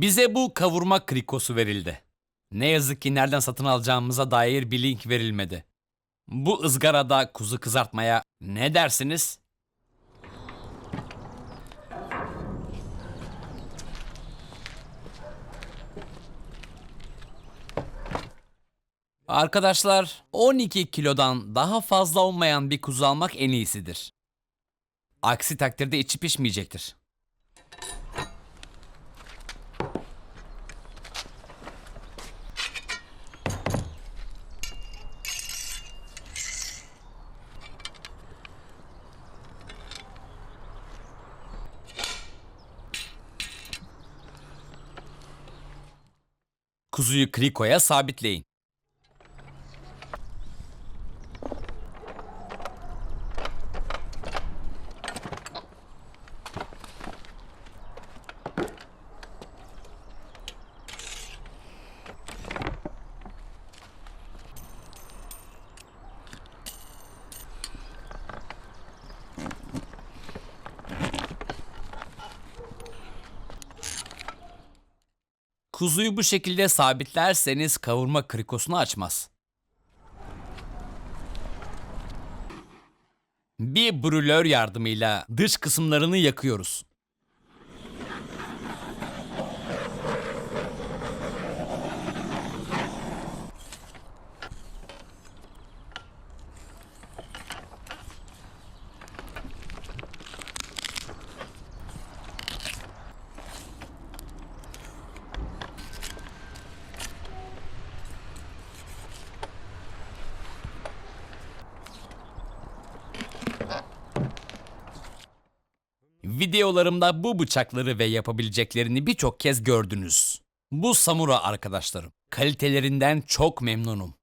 Bize bu kavurma krikosu verildi. Ne yazık ki nereden satın alacağımıza dair bir link verilmedi. Bu ızgarada kuzu kızartmaya ne dersiniz? Arkadaşlar 12 kilodan daha fazla olmayan bir kuzu almak en iyisidir. Aksi takdirde içi pişmeyecektir. Kuzuyu krikoya sabitleyin. Kuzuyu bu şekilde sabitlerseniz kavurma krikosunu açmaz. Bir brülör yardımıyla dış kısımlarını yakıyoruz. Videolarımda bu bıçakları ve yapabileceklerini birçok kez gördünüz. Bu Samura arkadaşlarım. Kalitelerinden çok memnunum.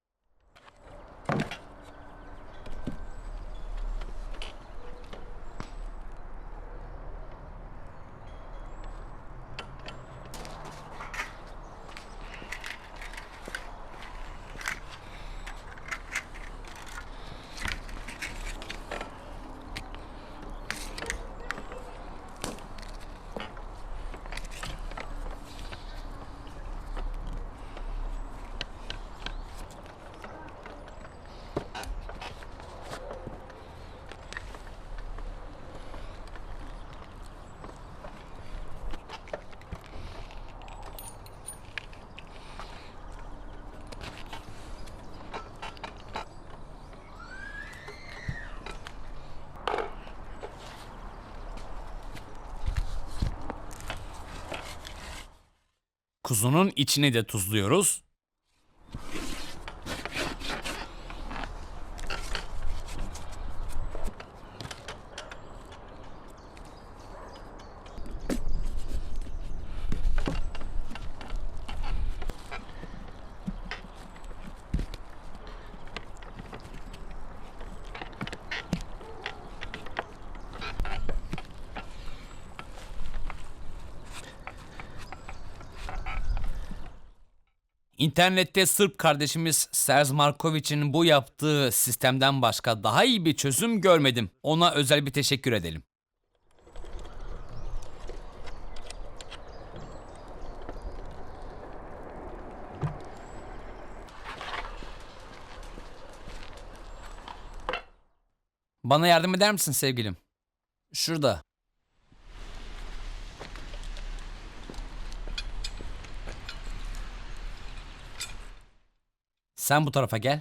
Kuzunun içini de tuzluyoruz. İnternette Sırp kardeşimiz Serz Markoviç'in bu yaptığı sistemden başka daha iyi bir çözüm görmedim. Ona özel bir teşekkür edelim. Bana yardım eder misin sevgilim? Şurada. Sen bu tarafa gel.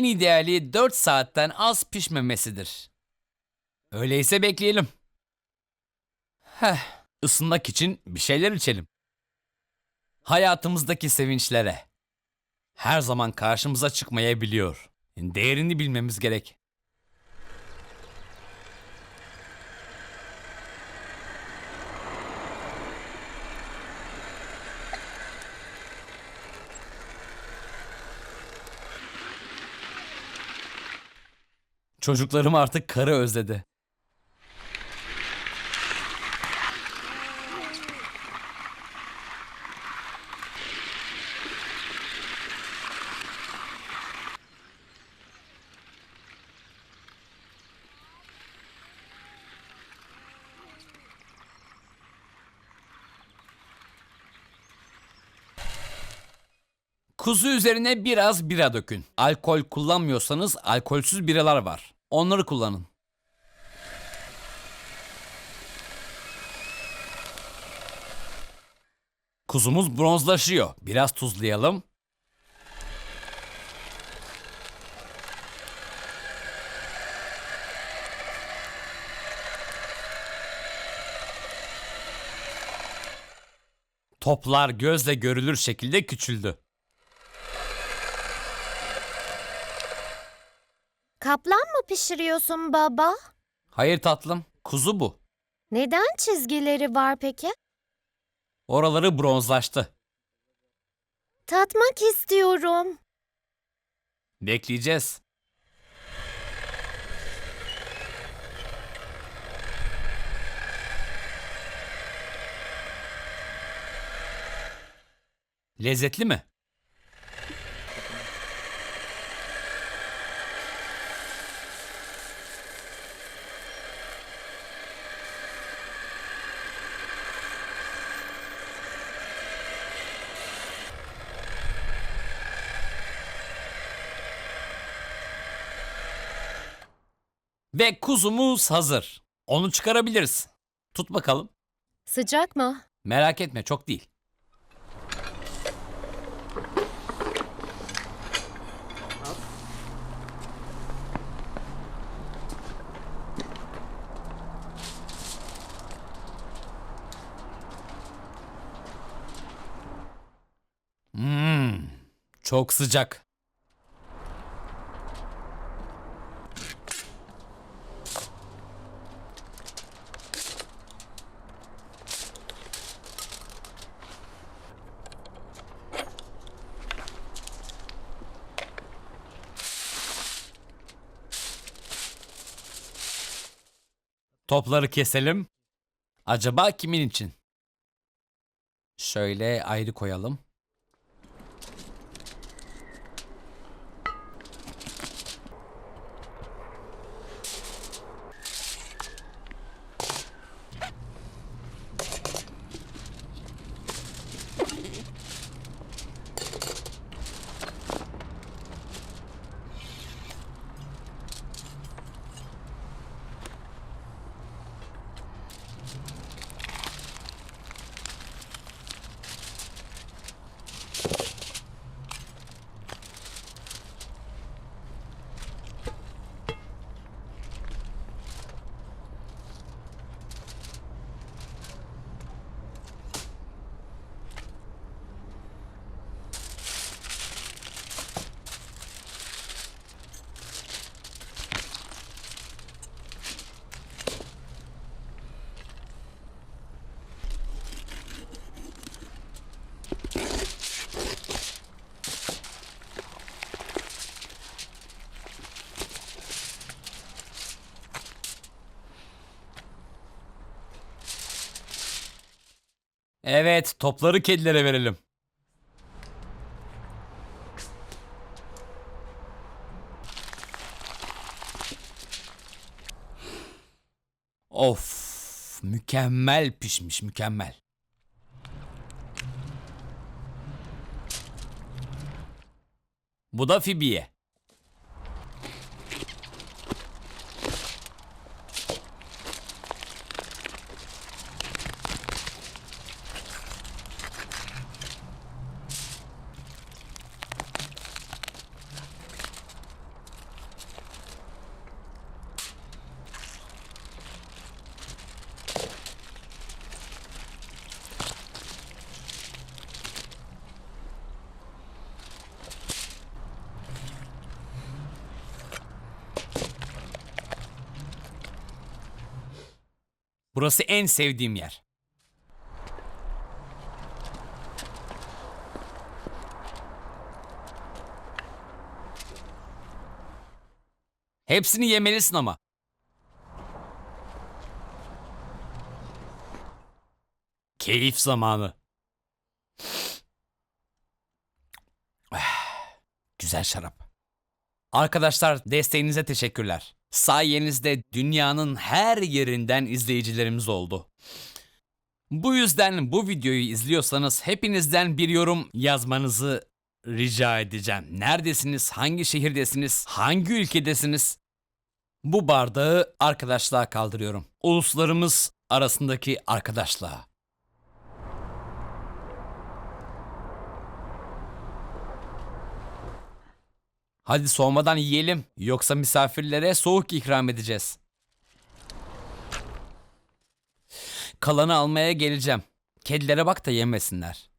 En ideali 4 saatten az pişmemesidir. Öyleyse bekleyelim. Heh, ısınmak için bir şeyler içelim. Hayatımızdaki sevinçlere. her zaman karşımıza çıkmayabiliyor. Değerini bilmemiz gerek. Çocuklarım artık karı özledi. Kuzu üzerine biraz bira dökün. Alkol kullanmıyorsanız alkolsüz biralar var. Onları kullanın. Kuzumuz bronzlaşıyor. Biraz tuzlayalım. Toplar gözle görülür şekilde küçüldü. Kaplan mı pişiriyorsun baba? Hayır tatlım, kuzu bu. Neden çizgileri var peki? Oraları bronzlaştı. Tatmak istiyorum. Bekleyeceğiz. Lezzetli mi? Ve kuzumuz hazır. Onu çıkarabiliriz. Tut bakalım. Sıcak mı? Merak etme çok değil. Hmm, çok sıcak. Topları keselim. Acaba kimin için? Şöyle ayrı koyalım. Evet, topları kedilere verelim. Of, mükemmel pişmiş, mükemmel. Bu da Fibiye. Burası en sevdiğim yer. Hepsini yemelisin ama. Keyif zamanı. Güzel şarap. Arkadaşlar desteğinize teşekkürler. Sayenizde dünyanın her yerinden izleyicilerimiz oldu. Bu yüzden bu videoyu izliyorsanız hepinizden bir yorum yazmanızı rica edeceğim. Neredesiniz? Hangi şehirdesiniz? Hangi ülkedesiniz? Bu bardağı arkadaşlığa kaldırıyorum. Uluslarımız arasındaki arkadaşlığa. Hadi soğumadan yiyelim. Yoksa misafirlere soğuk ikram edeceğiz. Kalanı almaya geleceğim. Kedilere bak da yemesinler.